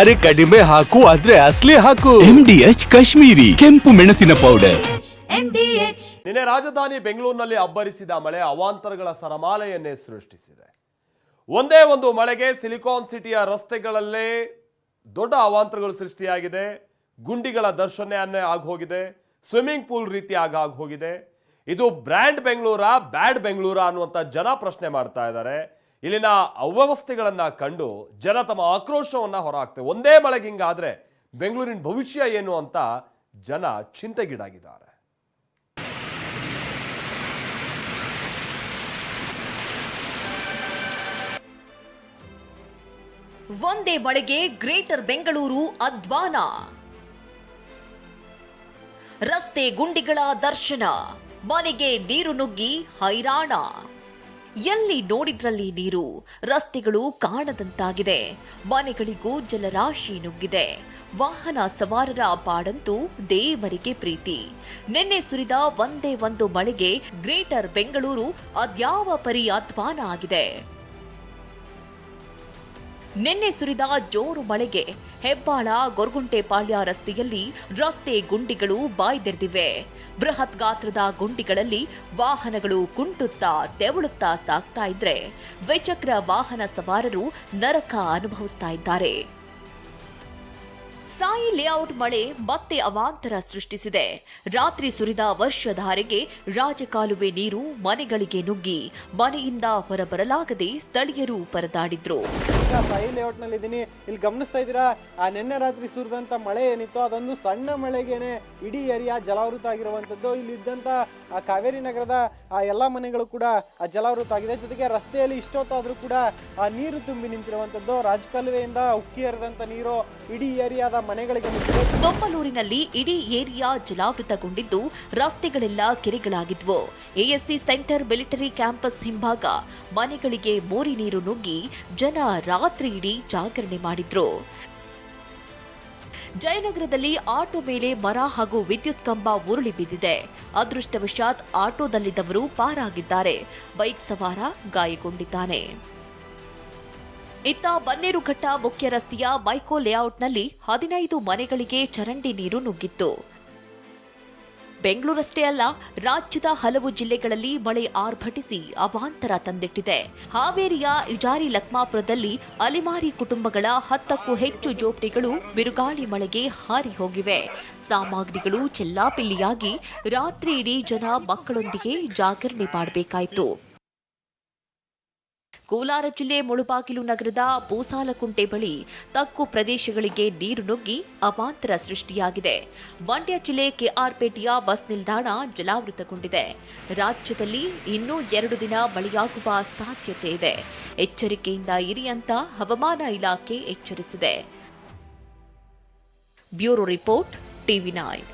ಅರೆ ಕಡಿಮೆ ಹಾಕು ಆದ್ರೆ ಅಸ್ಲಿ ಹಾಕು. ಎಂಡಿಎಚ್ ಕಾಶ್ಮೀರಿ ಕೆಂಪು ಮೆಣಸಿನ ಪೌಡರ್ MDH ನಿನ್ನೆ ರಾಜಧಾನಿ ಬೆಂಗಳೂರಿನಲ್ಲಿ ಅಬ್ಬರಿಸಿದ ಮಳೆ ಅವಾಂತರಗಳ ಸರಮಾಲೆಯನ್ನೇ ಸೃಷ್ಟಿಸಿದೆ. ಒಂದೇ ಒಂದು ಮಳೆಗೆ ಸಿಲಿಕಾನ್ ಸಿಟಿಯ ರಸ್ತೆಗಳಲ್ಲೇ ದೊಡ್ಡ ಅವಾಂತರಗಳು ಸೃಷ್ಟಿಯಾಗಿದೆ. ಗುಂಡಿಗಳ ದರ್ಶನವನ್ನೇ ಆಗೋಗಿದೆ ಸ್ವಿಮ್ಮಿಂಗ್ ಪೂಲ್ ರೀತಿ ಆಗ ಹೋಗಿದೆ ಇದು ಬ್ರ್ಯಾಂಡ್ ಬೆಂಗಳೂರ ಬ್ಯಾಡ್ ಬೆಂಗಳೂರ ಅನ್ನುವಂಥ ಜನ ಪ್ರಶ್ನೆ ಮಾಡ್ತಾ ಇದ್ದಾರೆ. ಇಲ್ಲಿನ ಅವ್ಯವಸ್ಥೆಗಳನ್ನ ಕಂಡು ಜನ ತಮ್ಮ ಆಕ್ರೋಶವನ್ನ ಹೊರಹಾಕ್ತಾರೆ ಒಂದೇ ಮಳೆಗೆ ಹಿಂಗಾದ್ರೆ ಬೆಂಗಳೂರಿನ ಭವಿಷ್ಯ ಏನು ಅಂತ ಜನ ಚಿಂತೆಗೀಡಾಗಿದ್ದಾರೆ. ಒಂದೇ ಮಳೆಗೆ ಗ್ರೇಟರ್ ಬೆಂಗಳೂರು ಅಧ್ವಾನ. ರಸ್ತೆ ಗುಂಡಿಗಳ ದರ್ಶನ, ಮನೆಗೆ ನೀರು ನುಗ್ಗಿ ಹೈರಾಣ. ಎಲ್ಲಿ ನೋಡಿದ್ರಲ್ಲಿ ನೀರು? ರಸ್ತೆಗಳು ಕಾಣದಂತಾಗಿದೆ. ಮನೆಗಳಿಗೂ ಜಲರಾಶಿ ನುಗ್ಗಿದೆ. ವಾಹನ ಸವಾರರ ಪಾಡಂತೂ ದೇವರಿಗೆ ಪ್ರೀತಿ. ನಿನ್ನೆ ಸುರಿದ ಒಂದೇ ಒಂದು ಮಳೆಗೆ ಗ್ರೇಟರ್ ಬೆಂಗಳೂರು ಅದ್ಯಾವ ಪರಿ ಅಧ್ವಾನ ಆಗಿದೆ? ನಿನ್ನೆ ಸುರಿದ ಜೋರು ಮಳೆಗೆ ಹೆಬ್ಬಾಳ ಗೊರಗುಂಟೆಪಾಳ್ಯ ರಸ್ತೆಯಲ್ಲಿ ರಸ್ತೆ ಗುಂಡಿಗಳು ಬಾಯ್ದೆರೆದಿವೆ ಬೃಹತ್ ಗಾತ್ರದ ಗುಂಡಿಗಳಲ್ಲಿ ವಾಹನಗಳು ಕುಂಟುತ್ತಾ ತೆವಳುತ್ತಾ ಸಾಗ್ತಾ ಇದ್ರೆ ದ್ವಿಚಕ್ರ ವಾಹನ ಸವಾರರು ನರಕ ಅನುಭವಿಸ್ತಾ ಇದ್ದಾರೆ. ಸಾಯಿ ಲೇಔಟ್ ಮಳೆ ಮತ್ತೆ ಅವಾಂತರ ಸೃಷ್ಟಿಸಿದೆ. ರಾತ್ರಿ ಸುರಿದ ವರ್ಷಧಾರೆಗೆ ರಾಜಕಾಲುವೆ ನೀರು ಮನೆಗಳಿಗೆ ನುಗ್ಗಿ ಮನೆಯಿಂದ ಹೊರಬರಲಾಗದೆ ಸ್ಥಳೀಯರು ಪರದಾಡಿದ್ರು. ಸಾಯಿ ಲೇಔಟ್ನಲ್ಲಿ ಇದ್ದೀನಿ ಇಲ್ಲಿ ಗಮನಿಸ್ತಾ ಇದ್ದೀರಾ? ಆ ನಿನ್ನೆ ರಾತ್ರಿ ಸುರಿದಂತ ಮಳೆ ಏನಿತ್ತು ಅದೊಂದು ಸಣ್ಣ ಮಳೆಗೇನೆ ಇಡೀ ಏರಿಯಾ ಜಲಾವೃತ ಆಗಿರುವಂತದ್ದು ಇಲ್ಲಿ ಇದ್ದಂತ ಕಾವೇರಿ ನಗರದ ಆ ಎಲ್ಲ ಮನೆಗಳು ಕೂಡ ಜಲಾವೃತ ಆಗಿದೆ. ಜೊತೆಗೆ ರಸ್ತೆಯಲ್ಲಿ ಇಷ್ಟೊತ್ತಾದರೂ ಕೂಡ, ಆ ನೀರು ತುಂಬಿ ನಿಂತಿರುವಂಥದ್ದು ರಾಜಕಾಲುವೆಯಿಂದ ಉಕ್ಕಿ ಹರಿದಂಥ ನೀರು ಇಡೀ ಏರಿಯಾದ ಮನೆಗಳಿಗೆ ನುಗ್ಗಿದೆ ದೊಮ್ಮಲೂರಿನಲ್ಲಿ ಇಡೀ ಏರಿಯಾ ಜಲಾವೃತಗೊಂಡಿದ್ದು, ರಸ್ತೆಗಳೆಲ್ಲ ಕೆರೆಗಳಾಗಿದ್ವು. ಎಎಸ್ಸಿ ಸೆಂಟರ್ ಮಿಲಿಟರಿ ಕ್ಯಾಂಪಸ್ ಹಿಂಭಾಗ, ಮನೆಗಳಿಗೆ ಮೋರಿ ನೀರು ನುಗ್ಗಿ ಜನ ರಾತ್ರಿ ಇಡೀ ಜಾಗರಣೆ ಮಾಡಿದ್ರು. ಜಯನಗರದಲ್ಲಿ ಆಟೋ ಮೇಲೆ ಮರ ಹಾಗೂ ವಿದ್ಯುತ್ ಕಂಬ ಉರುಳಿ ಬಿದ್ದಿದೆ ಅದೃಷ್ಟವಶಾತ್ ಆಟೋದಲ್ಲಿದ್ದವರು ಪಾರಾಗಿದ್ದಾರೆ. ಬೈಕ್ ಸವಾರ ಗಾಯಗೊಂಡಿದ್ದಾನೆ. ಇತ್ತ ಬನ್ನೇರುಘಟ್ಟ ಮುಖ್ಯ ರಸ್ತೆಯ ಮೈಕೋ ಲೇಔಟ್ನಲ್ಲಿ ಹದಿನೈದು ಮನೆಗಳಿಗೆ ಚರಂಡಿ ನೀರು ನುಗ್ಗಿತ್ತು. ಬೆಂಗಳೂರಷ್ಟೇ ಅಲ್ಲ, ರಾಜ್ಯದ ಹಲವು ಜಿಲ್ಲೆಗಳಲ್ಲಿ ಮಳೆ ಆರ್ಭಟಿಸಿ ಅವಾಂತರ ತಂದಿಟ್ಟಿದೆ. ಹಾವೇರಿಯ ಇಜಾರಿ ಲಕ್ಮಾಪುರದಲ್ಲಿ ಅಲಿಮಾರಿ ಕುಟುಂಬಗಳ ಹತ್ತಕ್ಕೂ ಹೆಚ್ಚು ಜೋಪಡಿಗಳು ಬಿರುಗಾಳಿ ಮಳೆಗೆ ಹಾರಿ ಹೋಗಿವೆ. ಸಾಮಗ್ರಿಗಳು ಚೆಲ್ಲಾಪಿಲ್ಲಿಯಾಗಿ ರಾತ್ರಿ ಇಡೀ ಜನ ಮಕ್ಕಳೊಂದಿಗೆ ಜಾಗರಣೆ ಮಾಡಬೇಕಾಯಿತು. ಕೋಲಾರ ಜಿಲ್ಲೆ ಮುಳುಬಾಗಿಲು ನಗರದ ಪೂಸಾಲಕುಂಟೆ ಬಳಿ ತಕ್ಕು ಪ್ರದೇಶಗಳಿಗೆ ನೀರು ನುಗ್ಗಿ ಅವಾಂತರ ಸೃಷ್ಟಿಯಾಗಿದೆ. ಮಂಡ್ಯ ಜಿಲ್ಲೆ ಕೆಆರ್ಪೇಟೆಯ ಬಸ್ ನಿಲ್ದಾಣ ಜಲಾವೃತಗೊಂಡಿದೆ. ರಾಜ್ಯದಲ್ಲಿ ಇನ್ನೂ ಎರಡು ದಿನ ಮಳೆಯಾಗುವ ಸಾಧ್ಯತೆ ಇದೆ. ಎಚ್ಚರಿಕೆಯಿಂದ ಇರಿ ಅಂತ ಹವಾಮಾನ ಇಲಾಖೆ ಎಚ್ಚರಿಸಿದೆ. Bureau report, TV nine.